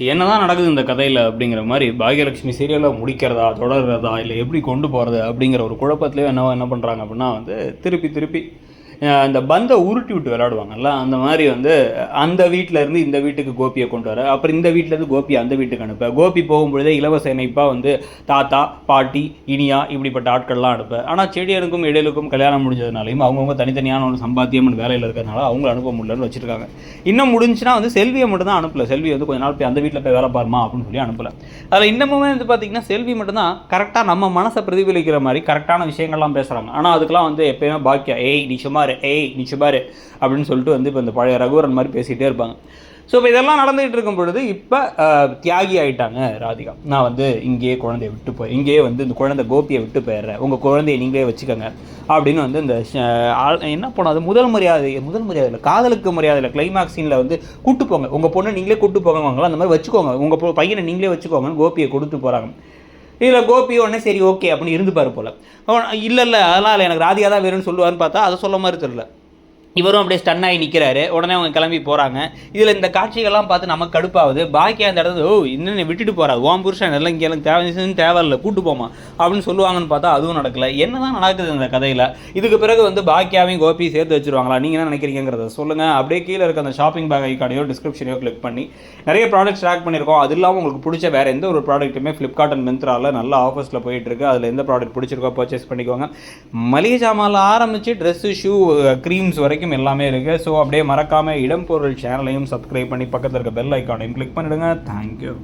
என்னதான் நடக்குது இந்த கதையில் அப்படிங்கிற மாதிரி பாகியலட்சுமி சீரியலை முடிக்கிறதா தொடர்றதா இல்லை எப்படி கொண்டு போகிறது அப்படிங்கிற ஒரு குழப்பத்துலேயே என்ன என்ன பண்ணுறாங்க அப்படின்னா வந்து திருப்பி திருப்பி இந்த பந்தை உருட்டி விட்டு விளையாடுவாங்கல்ல அந்த மாதிரி வந்து அந்த வீட்டில் இருந்து இந்த வீட்டுக்கு கோபியை கொண்டு வர அப்புறம் இந்த வீட்டிலேருந்து கோபி அந்த வீட்டுக்கு அனுப்ப. கோபி போகும்பொழுதே இலவச இணைப்பாக வந்து தாத்தா பாட்டி இனியா இப்படிப்பட்ட ஆட்கள்லாம் அனுப்ப. ஆனால் செடியனுக்கும் இடையிலுக்கும் கல்யாணம் முடிஞ்சதுனாலையும் அவங்கவுங்க தனித்தனியான ஒரு சம்பாத்தியம் வேலையில் இருக்கிறதுனால அவங்கள அனுப்ப முடியலன்னு வச்சுருக்காங்க. இன்னும் முடிஞ்சுன்னா வந்து செல்வியை மட்டும் தான் அனுப்பல. செல்வி வந்து கொஞ்ச நாள் போய் அந்த வீட்டில் போய் வேலை பாருமா அப்படின்னு சொல்லி அனுப்பல. அதில் இன்னமுமே வந்து பார்த்தீங்கன்னா செல்வி மட்டும்தான் கரெக்டாக நம்ம மனசை பிரதிபலிக்கிற மாதிரி கரெக்டான விஷயங்கள்லாம் பேசுகிறாங்க ஆனால் அதுக்கெல்லாம் வந்து எப்பயுமே பாக்கியா ஏய் நீ சுமார் ஏய் நீ பாரு அப்படின்னு சொல்லிட்டு வந்து இப்போ இந்த பழைய ரகுவரன் மாதிரி பேசிகிட்டே இருப்பாங்க. ஸோ இப்போ இதெல்லாம் நடந்துகிட்டு இருக்கும் பொழுது இப்போ தியாகி ஆயிட்டாங்க ராதிகா. நான் வந்து இங்கேயே குழந்தைய விட்டு போய் இங்கேயே வந்து இந்த குழந்தை கோபியை விட்டு போயிடுறேன். உங்கள் குழந்தைய நீங்களே வச்சுக்கோங்க அப்படின்னு வந்து இந்த என்ன போனோம் அது முதல் மரியாதை முதல் மரியாதை இல்லை காதலுக்கு மரியாதையில் கிளைமாக்ஸ் சீனில் வந்து கூட்டு போங்க. உங்கள் பொண்ணை நீங்களே கூட்டு போங்க அந்த மாதிரி வச்சுக்கோங்க. உங்கள் பையனை நீங்களே வச்சுக்கோங்கன்னு கோபியை கொடுத்து போகிறாங்க இதில் கோபி உடனே சரி ஓகே அப்படின்னு இருந்துப்பார் போல். இல்லை இல்லை அதெல்லாம் இல்லை எனக்கு ராதிகா தான் வேணும்னு சொல்லுவார்னு பார்த்தா அதை சொல்ல மாதிரி தெரியல. இவரும் அப்படியே ஸ்டன் ஆகி நிற்கிறாரு உடனே அவங்க கிளம்பி போகிறாங்க இதில் இந்த காட்சிகள்லாம் பார்த்து நமக்கு கடுப்பாகுது. பாக்கி அந்த இடத்துல ஓ இன்னும் விட்டுட்டு போகிறாரு ஓம் புருஷன் எல்லாம் இங்கே எல்லாம் தேவை தேவையில்லை கூட்டு போமா அப்படின்னு சொல்லுவாங்கன்னு பார்த்தா அதுவும் நடக்கல. என்னதான் நடக்குது இந்த கதையில்? இதுக்கு பிறகு வந்து பாக்கியாவையும் கோபி சேர்த்து வச்சுருவாங்களா? நீங்கள் என்ன நினைக்கிறீங்கிறத சொல்லுங்கள் அப்படியே கீழே இருக்க அந்த ஷாப்பிங் பேக் ஐக்கானையோ டிஸ்கிரிப்ஷனையோ கிளிக் பண்ணி நிறைய ப்ராடக்ட்ஸ் ட்ராக் பண்ணியிருக்கோம். அது இல்லாமல் உங்களுக்கு பிடிச்ச வேறு எந்த ஒரு ப்ராடக்ட்டுமே ஃப்ளிப்கார்ட் அண்ட் மிந்த்ராவில் நல்ல ஆஃபர்ஸில் போயிட்டுருக்கு அதில் எந்த ப்ராடக்ட் பிடிச்சிருக்கோ பர்ச்சேஸ் பண்ணிக்கோங்க. மளிகை சாமான்ல ஆரம்பித்து ட்ரெஸ்ஸு ஷூ க்ரீம்ஸ் வரைக்கும் எல்லாமே இருக்குது ஸோ அப்படியே மறக்காமல் இடம்பொருள் சேனலையும் சப்ஸ்கிரைப் பண்ணி பக்கத்தில் இருக்க பெல் ஐக்கானையும் கிளிக் பண்ணிடுங்க. தேங்க்யூ